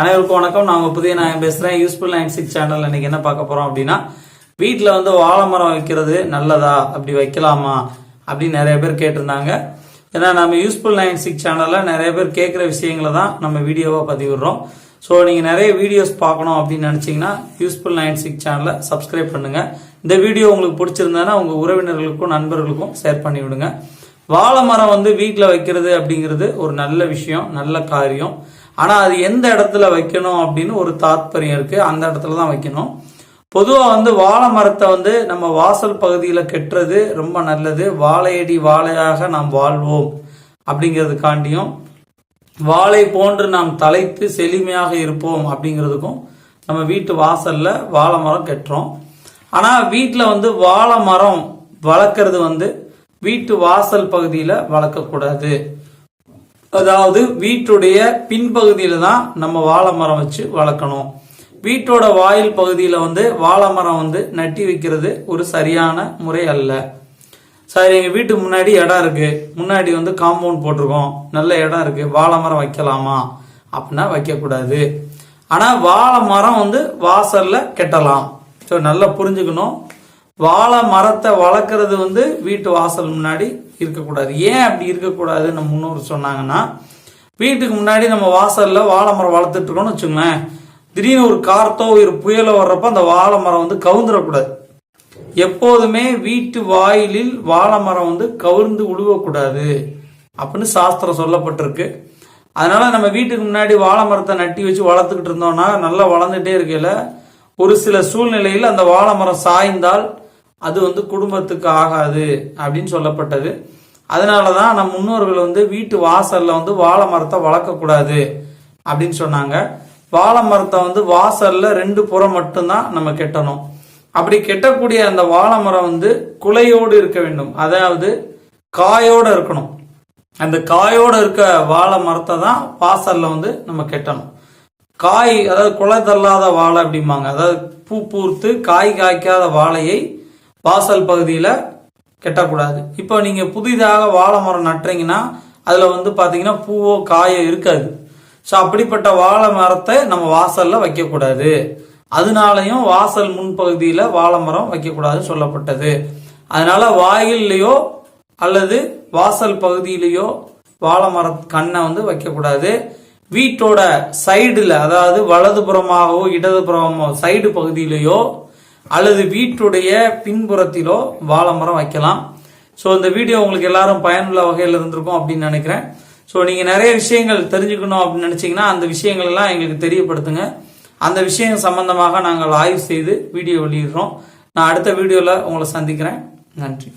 அனைவருக்கும் வணக்கம். நான் புதிய நான் பேசுறேன். யூஸ்ஃபுல் நைன் சிக்ஸ் சேனல் இன்னைக்கு என்ன பார்க்க போறோம் அப்படின்னா வீட்டில் வந்து வாழை மரம் வைக்கிறது நல்லதா? அப்படி வைக்கலாமா? அப்படின்னு நிறைய பேர் கேட்டிருந்தாங்க. ஏன்னா நம்ம யூஸ்ஃபுல் நைன் சிக்ஸ் சேனலில் நிறைய பேர் கேட்குற விஷயங்களை தான் நம்ம வீடியோவாக பதிவிடுறோம். ஸோ நீங்கள் நிறைய வீடியோஸ் பார்க்கணும் அப்படின்னு நினச்சிங்கன்னா யூஸ்ஃபுல் நைன் சிக்ஸ் சேனலை சப்ஸ்கிரைப் பண்ணுங்கள் இந்த வீடியோ உங்களுக்கு பிடிச்சிருந்ததுன்னா உங்கள் உறவினர்களுக்கும் நண்பர்களுக்கும் ஷேர் பண்ணி விடுங்க வாழை மரம் வந்து வீட்டில் வைக்கிறது அப்படிங்கிறது ஒரு நல்ல விஷயம் நல்ல காரியம். ஆனால் அது எந்த இடத்துல வைக்கணும் அப்படின்னு ஒரு தாத்பரியம் இருக்குது அந்த இடத்துல தான் வைக்கணும். பொதுவாக வந்து வாழை மரத்தை வந்து நம்ம வாசல் பகுதியில் கெட்டுறது ரொம்ப நல்லது. வாழையடி வாழையாக நாம் வாழ்வோம் அப்படிங்கிறதுக்காண்டியும் வாழை போன்று நாம் தலைத்து செழுமையாக இருப்போம் அப்படிங்கிறதுக்கும் நம்ம வீட்டு வாசலில் வாழை மரம் கட்டுறோம். ஆனால் வீட்டில் வந்து வாழை மரம் வளர்க்கறது வந்து வீட்டு வாசல் பகுதியில வளர்க்கக்கூடாது. அதாவது வீட்டுடைய பின்பகுதியில தான் நம்ம வாழை மரம் வச்சு வளர்க்கணும். வீட்டோட வாயில் பகுதியில வந்து வாழை மரம் வந்து நட்டி வைக்கிறது ஒரு சரியான முறை அல்ல. சார் எங்க வீட்டுக்கு முன்னாடி இடம் இருக்கு. முன்னாடி வந்து காம்பவுண்ட் போட்டிருக்கோம். நல்ல இடம் இருக்கு. வாழை மரம் வைக்கலாமா? அப்படின்னா வைக்கக்கூடாது. ஆனா வாழை மரம் வந்து வாசல்ல கெட்டலாம். ஸோ நல்லா புரிஞ்சுக்கணும். வாழை மரத்தை வளர்க்கறது வந்து வீட்டு வாசல் முன்னாடி இருக்கக்கூடாது. ஏன் அப்படி இருக்கக்கூடாது நம்ம முன்னோர் சொன்னாங்கன்னா வீட்டுக்கு முன்னாடி நம்ம வாசல்ல வாழை மரம் வளர்த்துட்டு இருக்கோம்னு வச்சுங்களேன் திடீர்னு ஒரு கார்த்தோ ஒரு புயலோ வர்றப்ப அந்த வாழை மரம் வந்து கவுந்துடக்கூடாது எப்போதுமே வீட்டு வாயிலில் வாழை மரம் வந்து கவுர்ந்து உழுவக்கூடாது அப்படின்னு சாஸ்திரம் சொல்லப்பட்டிருக்கு. அதனால நம்ம வீட்டுக்கு முன்னாடி வாழை மரத்தை நட்டி வச்சு வளர்த்துக்கிட்டு இருந்தோம்னா நல்லா வளர்ந்துட்டே இருக்கையில ஒரு சில சூழ்நிலையில் அந்த வாழை மரம் சாய்ந்தால் அது வந்து குடும்பத்துக்கு ஆகாது அப்படின்னு சொல்லப்பட்டது. அதனால தான் நம் முன்னோர்கள் வந்து வீட்டு வாசலில் வந்து வாழை மரத்தை வளர்க்கக்கூடாது அப்படின்னு சொன்னாங்க. வாழை மரத்தை வந்து வாசலில் ரெண்டு புறம் மட்டும்தான் நம்ம கெட்டணும். அப்படி கெட்டக்கூடிய அந்த வாழை மரம் வந்து குலையோடு இருக்க வேண்டும். அதாவது காயோடு இருக்கணும். அந்த காயோடு இருக்க வாழை மரத்தை தான் வாசலில் வந்து நம்ம கெட்டணும். காய் அதாவது குலை தள்ளாத வாழை அப்படிம்பாங்க. அதாவது பூ பூர்த்து காய் காய்க்காத வாழையை வாசல் பகுதியில் கெட்டக்கூடாது. இப்போ நீங்கள் புதிதாக வாழை மரம் நட்டுறீங்கன்னா அதில் வந்து பார்த்தீங்கன்னா பூவோ காயோ இருக்காது. ஸோ அப்படிப்பட்ட வாழை மரத்தை நம்ம வாசலில் வைக்கக்கூடாது. அதனாலையும் வாசல் முன்பகுதியில் வாழை மரம் வைக்கக்கூடாதுன்னு சொல்லப்பட்டது. அதனால வாயில்லையோ அல்லது வாசல் பகுதியிலேயோ வாழை மர கண்ணை வந்து வைக்கக்கூடாது. வீட்டோட சைடில் அதாவது வலதுபுறமாகவோ இடதுபுறமாகவோ சைடு பகுதியிலேயோ அல்லது வீட்டுடைய பின்புறத்திலோ வாழை மரம் வைக்கலாம். ஸோ இந்த வீடியோ உங்களுக்கு எல்லாரும் பயனுள்ள வகையில் இருந்திருக்கும் அப்படின்னு நினைக்கிறேன். ஸோ நீங்கள் நிறைய விஷயங்கள் தெரிஞ்சுக்கணும் அப்படின்னு நினச்சிங்கன்னா அந்த விஷயங்கள் எல்லாம் எங்களுக்கு தெரியப்படுத்துங்க. அந்த விஷயம் சம்பந்தமாக நாங்கள் ஆய்வு செய்து வீடியோ வெளியிடுறோம். நான் அடுத்த வீடியோவில் உங்களை சந்திக்கிறேன். நன்றி.